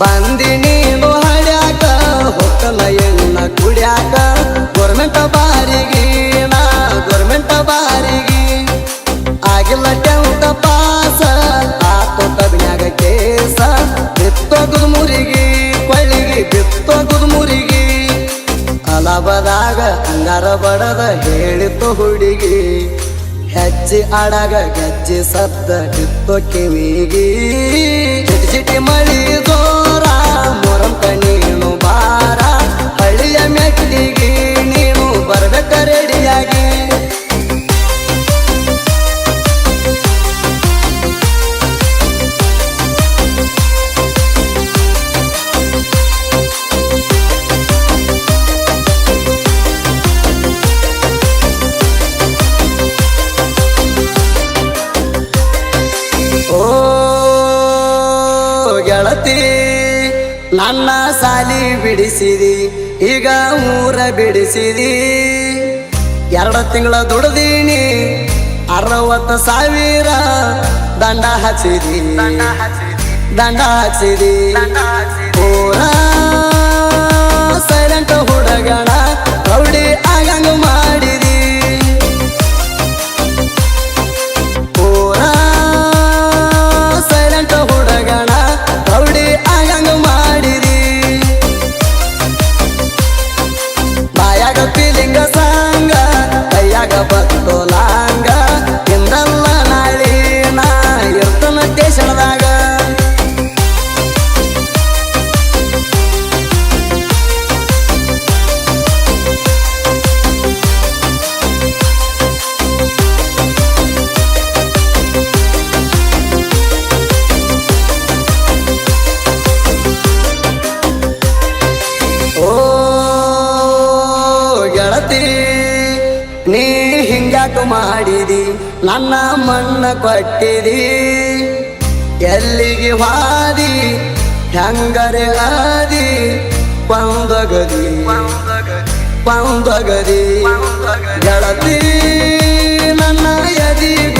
ಬಂದಿ ನೀನು ಎಣ್ಣ ಕುಡ್ಯಾಕ. ಗೋರ್ಮೆಂಟ್ ಬಾರಿಗೆ ನಾ ಗೋರ್ಮೆಂಟ್ ಬಾರಿಗೆ. ಆಗಿಲ್ಲ ಟೆಂತ ಪಾಸ ಆತೋ ಕೇಸ. ಬಿತ್ತೋಗುದು ಮುರಿಗಿ ಕೊಳ್ಳಿಗಿ ಬಿತ್ತೋಗುದು ಮುರಿಗಿ ಅಲಬದಾಗ ಅಂಗಾರ ಬಡದ ಹೇಳಿತು ಹುಡುಗಿ. ಹೆಜ್ಜೆ ಅಡಗ ಗೆಜ್ಜೆ ಸತ್ತ ಕಿತ್ತೋ ಕಿವಿಗಿ. ಚಿಟಿ ಚಿಟಿ amor, I'm ನನ್ನ ಸಾಲಿ ಬಿಡಿಸಿದಿ ಈಗ ಊರ ಬಿಡಿಸಿದಿ. ಎರಡು ತಿಂಗಳ ದುಡ್ದೀನಿ ಅರವತ್ತು ಸಾವಿರ ದಂಡ ಹಚ್ಚಿದಿ ದಂಡ ಹಚ್ಚಿದಿ ಪೂರ ಸೈಲೆಂಟ್ ಕೈಯಾಗ ಬತ್ತು ಲಾಂಗ ಇಂದಲ್ಲ ನಾಳಿ ನಾ ಇರ್ತನ ಸ್ಟೇಷನ್ದಾಗ ಓ ಗೆಳತಿ ನೀ ಹಿಂಗ್ಯಾಕ ಮಾಡಿದಿ? ನನ್ನ ಮಣ್ಣ ಕೊಟ್ಟಿದಿ. ಎಲ್ಲಿಗೆ ವಾದಿ ಹೆಂಗರೆ ಆದಿ ಪಂದಗದಿ. ಪಂದಗದಿ. ಗೆಳತಿ ನನ್ನ ಎದಿ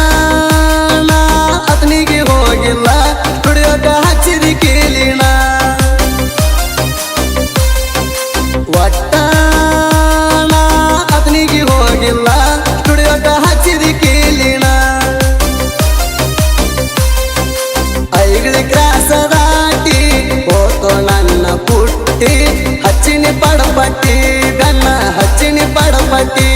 ನನ್ನ